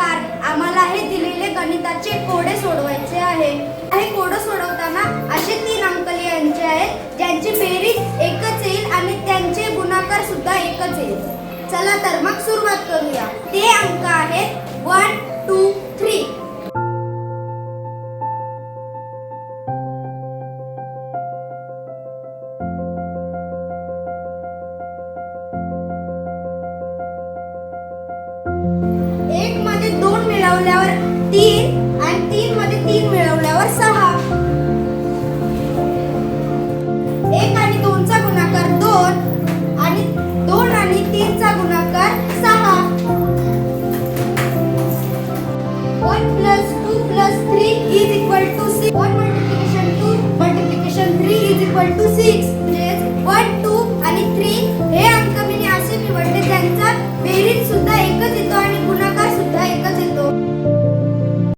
नमस्कार. आम्हाला हे दिलेले गणिताचे कोडे सोडवायचे आहे. हे कोडे सोडवताना असे तीन अंक लिहायचे आहेत ज्यांची बेरीज एकच येईल आणि त्यांचे गुणाकार सुद्धा एकच येईल. चला तर मग सुरुवात करूया. ते अंक आहेत मिळवल्यावर तीन आणि तीन मध्ये तीन मिळवल्यावर सहा. एक आणि दोनचा गुणाकार दोन आणि दोन आणि तीनचा गुणाकार सहा. One plus two plus three is equal to six one multiplication two multiplication three is equal to six